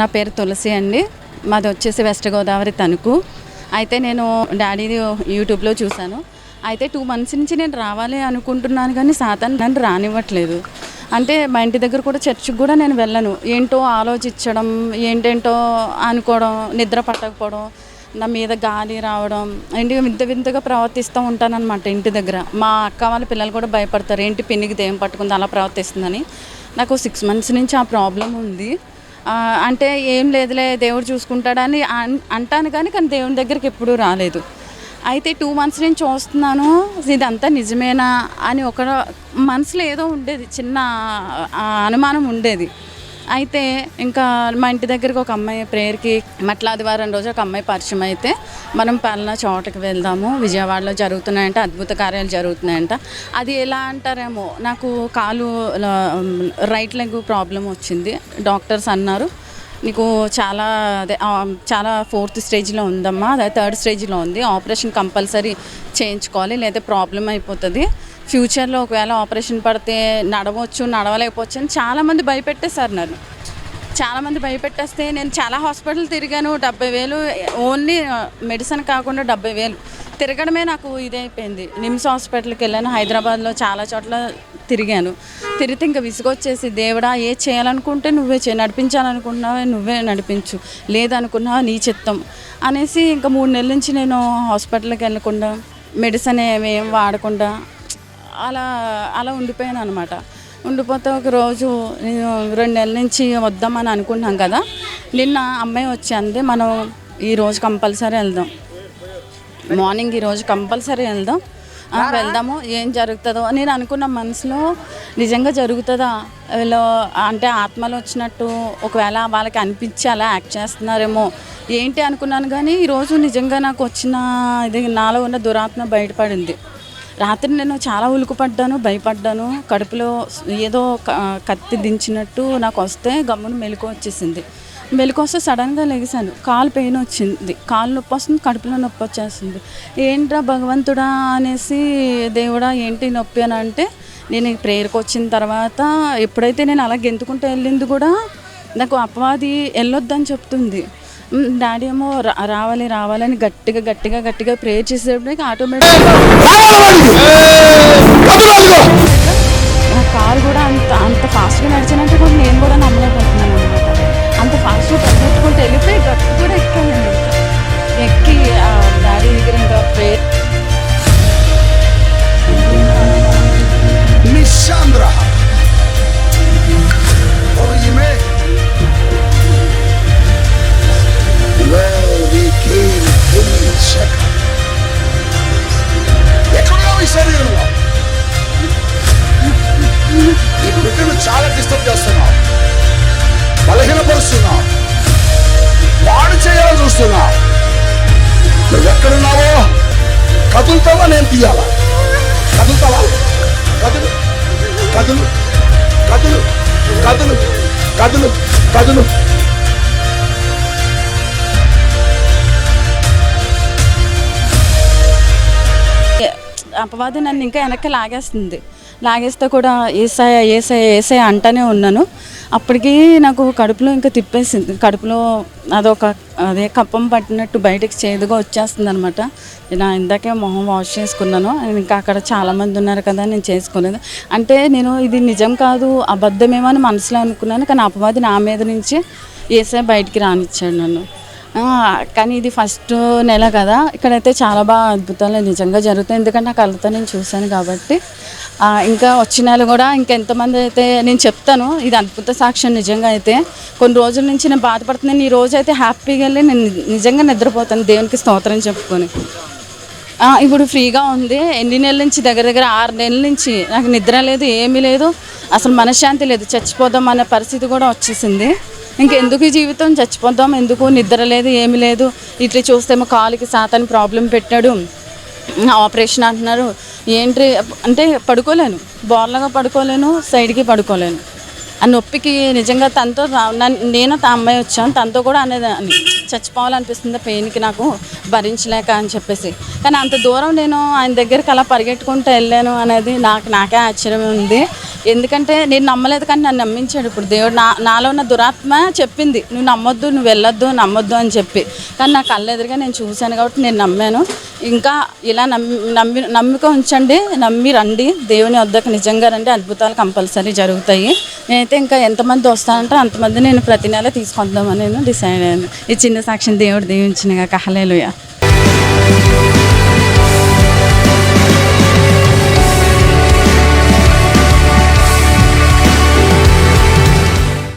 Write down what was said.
నా పేరు తులసి అండి. మాది వచ్చేసి వెస్ట్ గోదావరి తణుకు. అయితే నేను డాడీ యూట్యూబ్లో చూశాను. అయితే టూ మంత్స్ నుంచి నేను రావాలి అనుకుంటున్నాను కానీ సాతాన్ నన్ను రానివ్వట్లేదు. అంటే మా ఇంటి దగ్గర కూడా చర్చికి కూడా నేను వెళ్ళను. ఏంటో ఆలోచించడం ఏంటేంటో అనుకోవడం నిద్ర పట్టకపోవడం నా మీద గాలి రావడం ఏంటి వింత వింతగా ప్రవర్తిస్తూ ఉంటానన్నమాట ఇంటి దగ్గర. మా అక్క వాళ్ళ పిల్లలు కూడా భయపడతారు. ఏంటి పిన్నికి దేం పట్టుకుంది అలా ప్రవర్తిస్తుందని. నాకు సిక్స్ మంత్స్ నుంచి ఆ ప్రాబ్లం ఉంది. అంటే ఏం లేదులే దేవుడు చూసుకుంటాడని అన్- అంటాను కానీ కానీ దేవుని దగ్గరికి ఎప్పుడూ రాలేదు. అయితే టూ మంత్స్ నుంచి చూస్తున్నాను ఇదంతా నిజమేనా అని ఒక మనసులో ఏదో ఉండేది చిన్న అనుమానం ఉండేది. అయితే ఇంకా మా ఇంటి దగ్గరికి ఒక అమ్మాయి ప్రేయర్కి మట్లాదివారం రోజు ఒక అమ్మాయి పరిచయం అయితే మనం పలానా చోటకి వెళ్దాము. విజయవాడలో జరుగుతున్నాయంట అద్భుత కార్యాలు జరుగుతున్నాయంట. అది ఎలా అంటారేమో నాకు కాలు రైట్ లెగ్ ప్రాబ్లం వచ్చింది. డాక్టర్స్ అన్నారు నీకు చాలా అదే చాలా ఫోర్త్ స్టేజ్లో ఉందమ్మా. అదే థర్డ్ స్టేజ్లో ఉంది. ఆపరేషన్ కంపల్సరీ చేయించుకోవాలి. లేదా ప్రాబ్లం అయిపోతుంది. ఫ్యూచర్లో ఒకవేళ ఆపరేషన్ పడితే నడవచ్చు నడవలేకపోవచ్చు అని చాలామంది భయపెట్టేశారు నన్ను. చాలామంది భయపెట్టేస్తే నేను చాలా హాస్పిటల్ తిరిగాను. డెబ్బై వేలు ఓన్లీ మెడిసిన్ కాకుండా డెబ్బై వేలు. తిరగడమే నాకు ఇదైపోయింది. నిమ్స్ హాస్పిటల్కి వెళ్ళాను. హైదరాబాద్లో చాలా చోట్ల తిరిగాను. తిరిగితే ఇంకా విసుగొచ్చేసి దేవుడా ఏ చేయాలనుకుంటే నువ్వే చే నడిపించాలనుకున్నావే నువ్వే నడిపించు. లేదనుకున్నావా నీ చిత్తం. అనేసి ఇంకా మూడు నెలల నుంచి నేను హాస్పిటల్కి వెళ్ళకుండా మెడిసిన్ ఏమేం వాడకుండా అలా అలా ఉండిపోయాను అనమాట ఉండిపోతే ఒక రోజు నేను రెండు నెలల నుంచి వద్దామని అనుకున్నాం కదా. నిన్న అమ్మాయి వచ్చి అంది మనం ఈరోజు కంపల్సరీ వెళ్దాం. మార్నింగ్ ఈరోజు కంపల్సరీ వెళ్దాం. వెళ్దాము. ఏం జరుగుతుందో నేను అనుకున్న మనసులో నిజంగా జరుగుతుందా? వీళ్ళు అంటే ఆత్మలు వచ్చినట్టు ఒకవేళ వాళ్ళకి అనిపించి అలా యాక్ట్ చేస్తున్నారేమో? ఏంటి అనుకున్నాను కానీ ఈరోజు నిజంగా నాకు వచ్చిన ఇది నాలో ఉన్న దురాత్మ బయటపడింది. రాత్రి నేను చాలా ఉలుకుపడ్డాను భయపడ్డాను. కడుపులో ఏదో కత్తి దించినట్టు నాకు వస్తే గమ్మున మెలకు వచ్చేసింది. మెలకు వస్తే సడన్గా లెగిసాను కాలు పెయిన్ వచ్చింది. కాలు నొప్పి వస్తుంది కడుపులో నొప్పి వచ్చేస్తుంది. ఏంట్రా భగవంతుడా అనేసి దేవుడా ఏంటి నొప్పి అని అంటే నేను ప్రేయర్కి వచ్చిన తర్వాత ఎప్పుడైతే నేను అలా గెంతుకుంటూ వెళ్ళింది కూడా నాకు అపవాది వెళ్ళొద్దని చెప్తుంది. డాడీ ఏమో రా- రావాలి రావాలని గట్టిగా గట్టిగా గట్టిగా ప్రేయర్ చేసేటప్పటికి ఆటోమేటిక్ కదులుతావా నేను తీయాలా? కదులుతావా? కదులు కదులు కదులు కదులు కదులు కదులు. అపవాది నన్ను ఇంకా వెనక్కి లాగేస్తుంది. లాగేస్తే కూడా ఏసాయ ఏసాయ ఏసాయ అంటానే ఉన్నాను. అప్పటికి నాకు కడుపులో ఇంకా తిప్పేసింది. కడుపులో అదొక అదే కప్పం పట్టినట్టు బయటకు చేదుగా వచ్చేస్తుంది అనమాట నేను ఇందాకే మొహం వాష్ చేసుకున్నాను. ఇంకా అక్కడ చాలామంది ఉన్నారు కదా నేను చేసుకోలేదు. అంటే నేను ఇది నిజం కాదు అబద్ధమేమో అని మనసులో అనుకున్నాను. కానీ అపవాది నా మీద నుంచి ఏసే బయటికి రానిచ్చాడు నన్ను. కానీ ఇది ఫస్ట్ నెల కదా. ఇక్కడైతే చాలా బాగా అద్భుతాలు నిజంగా జరుగుతాయి. ఎందుకంటే నాకు కళ్ళతో నేను చూశాను కాబట్టి. ఇంకా వచ్చిన నెల కూడా ఇంకెంతమంది అయితే నేను చెప్తాను. ఇది అద్భుత సాక్ష్యం నిజంగా అయితే. కొన్ని రోజుల నుంచి నేను బాధపడుతున్నాను. ఈ రోజు అయితే హ్యాపీగా వెళ్ళి నేను నిజంగా నిద్రపోతాను. దేవునికి స్తోత్రం చెప్పుకొని. ఇప్పుడు ఫ్రీగా ఉంది. ఎన్ని నెలల నుంచి దగ్గర దగ్గర ఆరు నెలల నుంచి నాకు నిద్ర లేదు ఏమీ లేదు. అసలు మనశ్శాంతి లేదు. చచ్చిపోదాం అనే పరిస్థితి కూడా వచ్చేసింది. ఇంకెందుకు ఈ జీవితం? చచ్చిపోద్దాం. ఎందుకు? నిద్ర లేదు ఏమీ లేదు. ఇట్లా చూస్తేమో కాలుకి సాతాని ప్రాబ్లం పెట్టాడు. ఆపరేషన్ అంటున్నారు. ఏంటి? అంటే పడుకోలేను. బోర్లగా పడుకోలేను సైడ్కి పడుకోలేను. ఆ నొప్పికి నిజంగా తనతో నన్ను- నేను తా అమ్మాయి వచ్చాను. తనతో కూడా అనేది చచ్చిపోవాలనిపిస్తుంది. పెయిన్కి నాకు భరించలేక అని చెప్పేసి. కానీ అంత దూరం నేను ఆయన దగ్గరికి అలా పరిగెట్టుకుంటూ వెళ్ళాను అనేది నాకు నాకే ఆశ్చర్యం ఉంది. ఎందుకంటే నేను నమ్మలేదు కానీ నన్ను నమ్మించాడు ఇప్పుడు. దేవుడు నా నాలో ఉన్న దురాత్మ చెప్పింది నువ్వు నమ్మొద్దు నువ్వు వెళ్ళొద్దు నమ్మొద్దు అని చెప్పి. కానీ నా కళ్ళెదురుగా నేను చూశాను కాబట్టి నేను నమ్మాను. ఇంకా ఇలా నమ్మి నమ్మి నమ్మిక ఉంచండి నమ్మి రండి. దేవుని వద్దకు నిజంగా రండి. అద్భుతాలు కంపల్సరీ జరుగుతాయి. నేనైతే ఇంకా ఎంతమంది వస్తానంటే అంతమంది నేను ప్రతి నెల తీసుకొద్దామని నేను డిసైడ్ అయ్యాను. ఈ చిన్న సాక్షిని దేవుడు దీవించిన కహలేలుయ